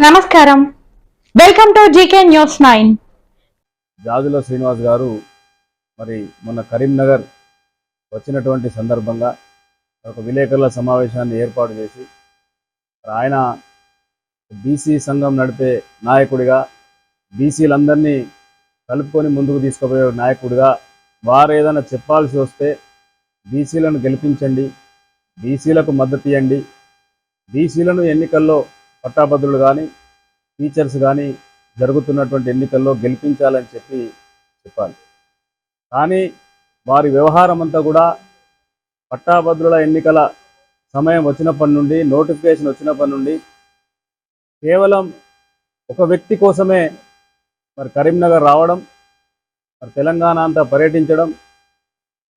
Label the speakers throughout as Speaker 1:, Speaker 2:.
Speaker 1: నమస్కారం. Welcome to GK news nine
Speaker 2: Jajula Srinivas garu మరి మొన్న కరీంనగర్ వచ్చినటువంటి సందర్భంగా ఒక విలేకరుల సమావేశాన్ని ఏర్పాటు చేసి ఆయన బీసీ సంఘం నడిపే నాయకుడిగా బీసీలందరినీ కలుపుకొని ముందుకు తీసుకుపోయే నాయకుడిగా వారు ఏదైనా చెప్పాల్సి వస్తే బీసీలను గెలిపించండి బీసీలకు మద్దతు ఇవ్వండి బీసీలను ఎన్నికల్లో పట్టాభద్రులు కానీ టీచర్స్ కానీ జరుగుతున్నటువంటి ఎన్నికల్లో గెలిపించాలని చెప్పి చెప్పాలి. కానీ వారి వ్యవహారం అంతా కూడా పట్టాభద్రుల ఎన్నికల సమయం వచ్చినప్పటి నుండి నోటిఫికేషన్ వచ్చినప్పటి నుండి కేవలం ఒక వ్యక్తి కోసమే మరి కరీంనగర్ రావడం మరి తెలంగాణ అంతా పర్యటించడం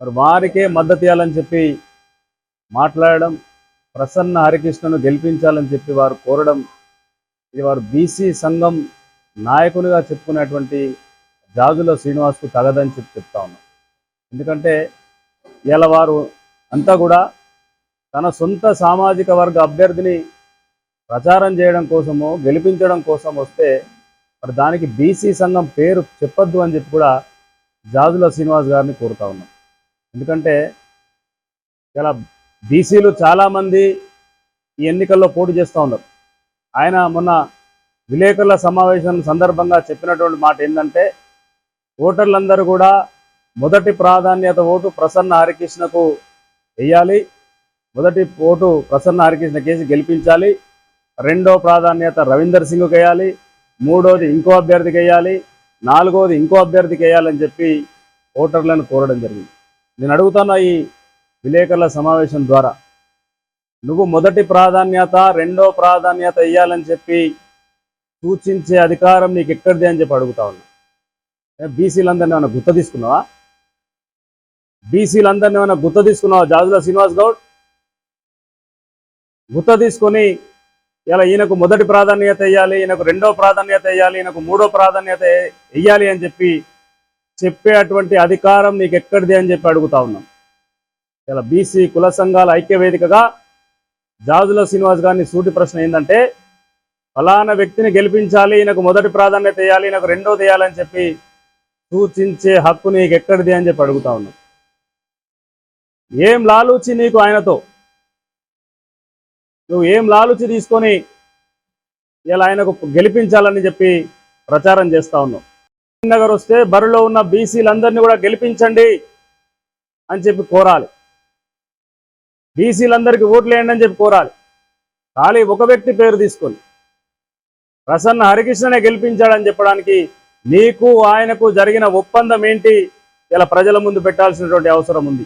Speaker 2: మరి వారికే మద్దతు ఇవ్వాలని చెప్పి మాట్లాడడం ప్రసన్న హరికృష్ణను గెలిపించాలని చెప్పి వారు కోరడం ఇది వారు బీసీ సంఘం నాయకునిగా చెప్పుకునేటువంటి జాజుల శ్రీనివాస్కు తగదని చెప్పి చెప్తా ఉన్నాం. ఎందుకంటే ఇలా వారు అంతా కూడా తన సొంత సామాజిక వర్గ అభ్యర్థిని ప్రచారం చేయడం కోసము గెలిపించడం కోసం వస్తే మరి దానికి బీసీ సంఘం పేరు చెప్పొద్దు అని చెప్పి కూడా జాజుల శ్రీనివాస్ గారిని కోరుతా ఉన్నాం. ఎందుకంటే ఇలా బీసీలు చాలామంది ఈ ఎన్నికల్లో పోటీ చేస్తూ ఉన్నారు. ఆయన మొన్న విలేకరుల సమావేశం సందర్భంగా చెప్పినటువంటి మాట ఏంటంటే ఓటర్లందరూ కూడా మొదటి ప్రాధాన్యత ఓటు ప్రసన్న హరికృష్ణకు వేయాలి మొదటి ఓటు ప్రసన్న హరికృష్ణ కేసి గెలిపించాలి రెండో ప్రాధాన్యత రవీందర్ సింగ్కి వేయాలి మూడోది ఇంకో అభ్యర్థికి వేయాలి నాలుగోది ఇంకో అభ్యర్థికి వేయాలని చెప్పి ఓటర్లను కోరడం జరిగింది. నేను అడుగుతున్న ఈ విలేకరుల సమావేశం ద్వారా. నువ్వు మొదటి ప్రాధాన్యత రెండో ప్రాధాన్యత ఇవ్వాలని చెప్పి సూచించే అధికారం నీకు ఎక్కడిది అని చెప్పి అడుగుతా ఉన్నా. బీసీలందరినీ ఏమైనా గుర్త తీసుకున్నావా? బీసీలందరినీ ఏమైనా గుర్త తీసుకున్నావా? జాజుల శ్రీనివాస్ గౌడ్? గుర్త తీసుకొని ఇలా ఈయనకు మొదటి ప్రాధాన్యత ఇవ్వాలి ఈయనకు రెండో ప్రాధాన్యత ఇవ్వాలి ఈయనకు మూడో ప్రాధాన్యత ఇవ్వాలి అని చెప్పి చెప్పే అటువంటి అధికారం నీకు ఎక్కడిది అని చెప్పి అడుగుతా ఉన్నాం. ఇలా బీసీ కుల సంఘాల ఐక్య వేదికగా జాజుల శ్రీనివాస్ గారిని సూటి ప్రశ్న ఏంటంటే ఫలానా వ్యక్తిని గెలిపించాలి ఈయనకు మొదటి ప్రాధాన్యత ఇవ్వాలి ఈయనకు రెండోది ఇవ్వాలని చెప్పి సూచించే హక్కు నీకు ఎక్కడిది అని చెప్పి అడుగుతా ఉన్నాం. ఏం లాలూచి నీకు ఆయనతో? నువ్వు ఏం లాలూచి తీసుకొని ఇలా ఆయనకు గెలిపించాలని చెప్పి ప్రచారం చేస్తా ఉన్నావు? నగర్ వస్తే బరిలో ఉన్న బీసీలందరినీ కూడా గెలిపించండి అని చెప్పి కోరాలి. బీసీలందరికీ ఓట్లేయండి అని చెప్పి కోరాలి. ఖాళీ ఒక వ్యక్తి పేరు తీసుకొని ప్రసన్న హరికృష్ణనే గెలిపించాడని చెప్పడానికి నీకు ఆయనకు జరిగిన ఒప్పందం ఏంటి? ఇలా ప్రజల ముందు పెట్టాల్సినటువంటి అవసరం ఉంది.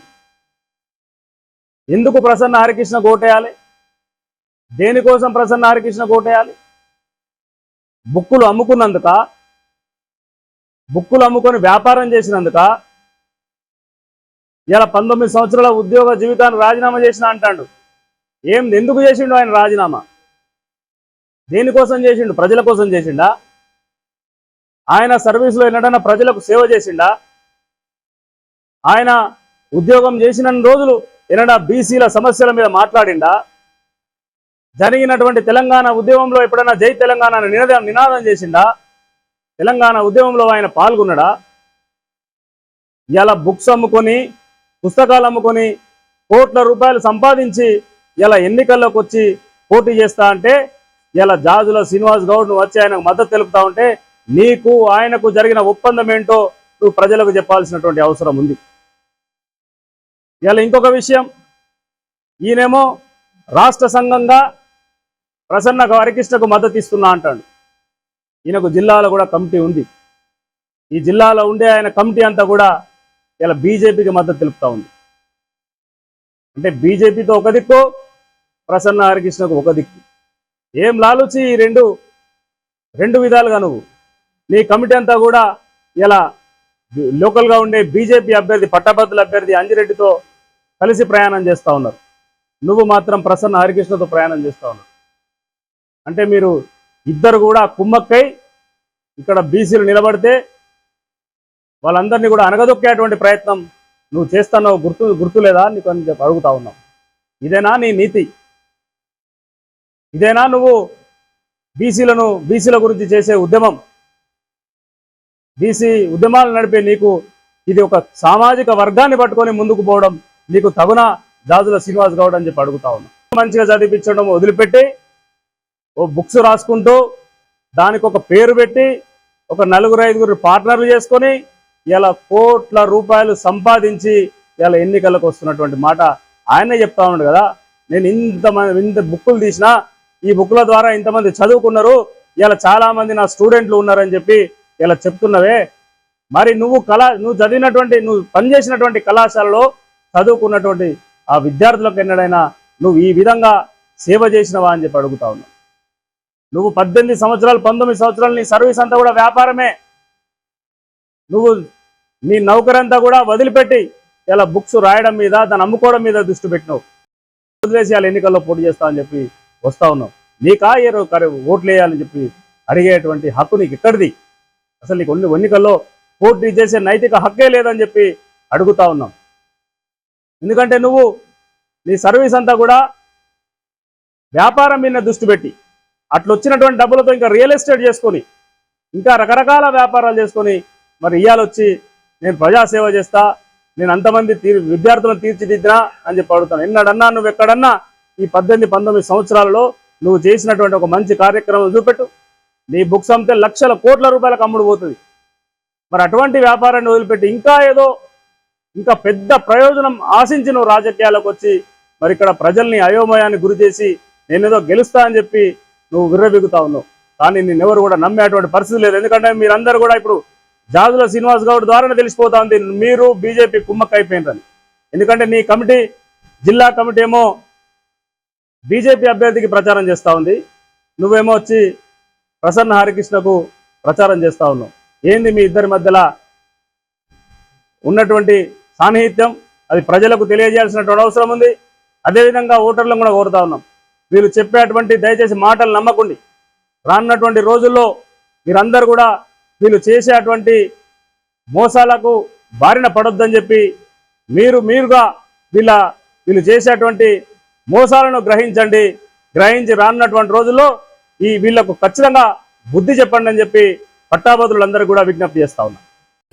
Speaker 2: ఎందుకు ప్రసన్న హరికృష్ణ కోటేయాలి దేనికోసం ప్రసన్న హరికృష్ణ కోటేయాలి బుక్కులు అమ్ముకున్నందుక? బుక్కులు అమ్ముకొని వ్యాపారం చేసినందుక? ఇలా పంతొమ్మిది సంవత్సరాల ఉద్యోగ జీవితాన్ని రాజీనామా చేసిన అంటాడు. ఏం ఎందుకు చేసిండు ఆయన రాజీనామా? దేనికోసం చేసిండు? ప్రజల కోసం చేసిండా? ఆయన సర్వీసులో ఎన్నడన్నా ప్రజలకు సేవ చేసిండా? ఆయన ఉద్యోగం చేసిన రోజులు ఎన్నడా బీసీల సమస్యల మీద మాట్లాడిండా? జరిగినటువంటి తెలంగాణ ఉద్యమంలో ఎప్పుడైనా జై తెలంగాణ నినాదం నినాదం చేసిండా? తెలంగాణ ఉద్యమంలో ఆయన పాల్గొన్నాడా? ఇలా బుక్స్ అమ్ముకొని పుస్తకాలు అమ్ముకొని కోట్ల రూపాయలు సంపాదించి ఇలా ఎన్నికల్లోకి వచ్చి పోటీ చేస్తా అంటే ఇలా జాజుల శ్రీనివాస్ గౌడ్ నువ్వు వచ్చి ఆయనకు మద్దతు తెలుపుతా ఉంటే నీకు ఆయనకు జరిగిన ఒప్పందం ఏంటో నువ్వు ప్రజలకు చెప్పాల్సినటువంటి అవసరం ఉంది. ఇలా ఇంకొక విషయం ఈయనేమో రాష్ట్ర సంఘంగా ప్రసన్న హరికృష్ణకు మద్దతు ఇస్తున్నా అంటాడు. ఈయనకు జిల్లాలో కూడా కమిటీ ఉంది. ఈ జిల్లాలో ఉండే ఆయన కమిటీ అంతా కూడా ఇలా బీజేపీకి మద్దతు తెలుపుతా ఉంది. అంటే బీజేపీతో ఒక దిక్కు ప్రసన్న హరికృష్ణకు ఒక దిక్కు. ఏం లాలుచి ఈ రెండు రెండు విధాలుగా నువ్వు? నీ కమిటీ అంతా కూడా ఇలా లోకల్గా ఉండే బీజేపీ అభ్యర్థి పట్టభద్రుల అభ్యర్థి అంజిరెడ్డితో కలిసి ప్రయాణం చేస్తూ ఉన్నారు. నువ్వు మాత్రం ప్రసన్న హరికృష్ణతో ప్రయాణం చేస్తూ ఉన్నారు. అంటే మీరు ఇద్దరు కూడా కుమ్మక్కై ఇక్కడ బీసీలు నిలబడితే వాళ్ళందరినీ కూడా అనగదొక్కేటువంటి ప్రయత్నం నువ్వు చేస్తున్నావు గుర్తు గుర్తులేదా నీకు అని చెప్పి అడుగుతా ఉన్నావు ఇదేనా నీ నీతి? ఇదేనా నువ్వు బీసీలను బీసీల గురించి చేసే ఉద్యమం? బీసీ ఉద్యమాలు నడిపే నీకు ఇది ఒక సామాజిక వర్గాన్ని పట్టుకొని ముందుకు పోవడం నీకు తగున జాజుల శ్రీనివాస్ గౌడ్ అని చెప్పి అడుగుతా ఉన్నా. మంచిగా చదివించడం వదిలిపెట్టి ఓ బుక్స్ రాసుకుంటూ దానికి ఒక పేరు పెట్టి ఒక నలుగురు ఐదుగురు పార్ట్నర్లు చేసుకొని ఇలా కోట్ల రూపాయలు సంపాదించి ఇలా ఎన్నికలకు వస్తున్నటువంటి మాట ఆయనే చెప్తా ఉన్నాడు కదా. నేను ఇంతమంది ఇంత బుక్కులు తీసినా ఈ బుక్ల ద్వారా ఇంతమంది చదువుకున్నారు ఇలా చాలా మంది నా స్టూడెంట్లు ఉన్నారని చెప్పి ఇలా చెప్తున్నవే. మరి నువ్వు కళా నువ్వు చదివినటువంటి నువ్వు పనిచేసినటువంటి కళాశాలలో చదువుకున్నటువంటి ఆ విద్యార్థులకు ఎన్నడైనా నువ్వు ఈ విధంగా సేవ చేసినవా అని చెప్పి అడుగుతా ఉన్నావు నువ్వు పద్దెనిమిది సంవత్సరాలు పంతొమ్మిది సంవత్సరాలు నీ సర్వీస్ అంతా కూడా వ్యాపారమే. నువ్వు నీ నౌకరంతా కూడా వదిలిపెట్టి ఇలా బుక్స్ రాయడం మీద దాన్ని అమ్ముకోవడం మీద దృష్టి పెట్టినావు. వదిలేసి వాళ్ళ ఎన్నికల్లో పోటీ చేస్తా అని చెప్పి వస్తా ఉన్నావు. నీకా ఏ ఓట్లు వేయాలని చెప్పి అడిగేటువంటి హక్కు నీకు ఇక్కడిది. అసలు నీకు కొన్ని ఎన్నికల్లో పోటీ చేసే నైతిక హక్కే లేదని చెప్పి అడుగుతా ఉన్నాం ఎందుకంటే నువ్వు నీ సర్వీస్ అంతా కూడా వ్యాపారం మీద దృష్టి పెట్టి అట్లా వచ్చినటువంటి డబ్బులతో ఇంకా రియల్ ఎస్టేట్ చేసుకొని ఇంకా రకరకాల వ్యాపారాలు చేసుకొని మరి ఇయ్యాలొచ్చి నేను ప్రజాసేవ చేస్తా నేను అంతమంది తీర్ విద్యార్థులను తీర్చిదిద్దినా అని చెప్పి అడుగుతాను. ఎన్నడన్నా నువ్వు ఎక్కడన్నా ఈ పద్దెనిమిది పంతొమ్మిది సంవత్సరాలలో నువ్వు చేసినటువంటి ఒక మంచి కార్యక్రమం చూపెట్టు. నీ బుక్స్ అమ్మితే లక్షల కోట్ల రూపాయలకు అమ్ముడు పోతుంది. మరి అటువంటి వ్యాపారాన్ని వదిలిపెట్టి ఇంకా ఏదో ఇంకా పెద్ద ప్రయోజనం ఆశించి నువ్వు రాజకీయాలకు వచ్చి మరి ఇక్కడ ప్రజల్ని అయోమయాన్ని గురి చేసి నేనేదో గెలుస్తా అని చెప్పి నువ్వు విర్రబిగుతా ఉన్నావు. కానీ నిన్నెవరు కూడా నమ్మేటువంటి పరిస్థితి లేదు. ఎందుకంటే మీరందరూ కూడా ఇప్పుడు జాజుల శ్రీనివాస్ గౌడ్ ద్వారానే తెలిసిపోతా ఉంది మీరు బీజేపీ కుమ్మక్క అయిపోయినరని ఎందుకంటే నీ కమిటీ జిల్లా కమిటీ ఏమో బీజేపీ అభ్యర్థికి ప్రచారం చేస్తూ ఉంది. నువ్వేమో వచ్చి ప్రసన్న హరికృష్ణకు ప్రచారం చేస్తా ఉన్నావు. ఏంది మీ ఇద్దరి మధ్యలో ఉన్నటువంటి సాన్నిహిత్యం? అది ప్రజలకు తెలియజేయాల్సినటువంటి అవసరం ఉంది. అదేవిధంగా ఓటర్లను కూడా కోరుతా ఉన్నాం. వీళ్ళు చెప్పేటువంటి దయచేసి మాటలు నమ్మకండి. రానున్నటువంటి రోజుల్లో మీరందరూ కూడా వీళ్ళు చేసే అటువంటి మోసాలకు బారిన పడొద్దని చెప్పి మీరు మీరుగా వీళ్ళ వీళ్ళు చేసేటువంటి మోసాలను గ్రహించండి. గ్రహించి రానున్నటువంటి రోజుల్లో ఈ వీళ్ళకు ఖచ్చితంగా బుద్ధి చెప్పండి అని చెప్పి పట్టాభద్రులందరూ కూడా విజ్ఞప్తి చేస్తా ఉన్నా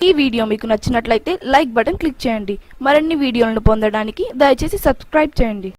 Speaker 3: ఈ వీడియో మీకు నచ్చినట్లయితే లైక్ బటన్ క్లిక్ చేయండి. మరిన్ని వీడియోలను పొందడానికి దయచేసి సబ్స్క్రైబ్ చేయండి.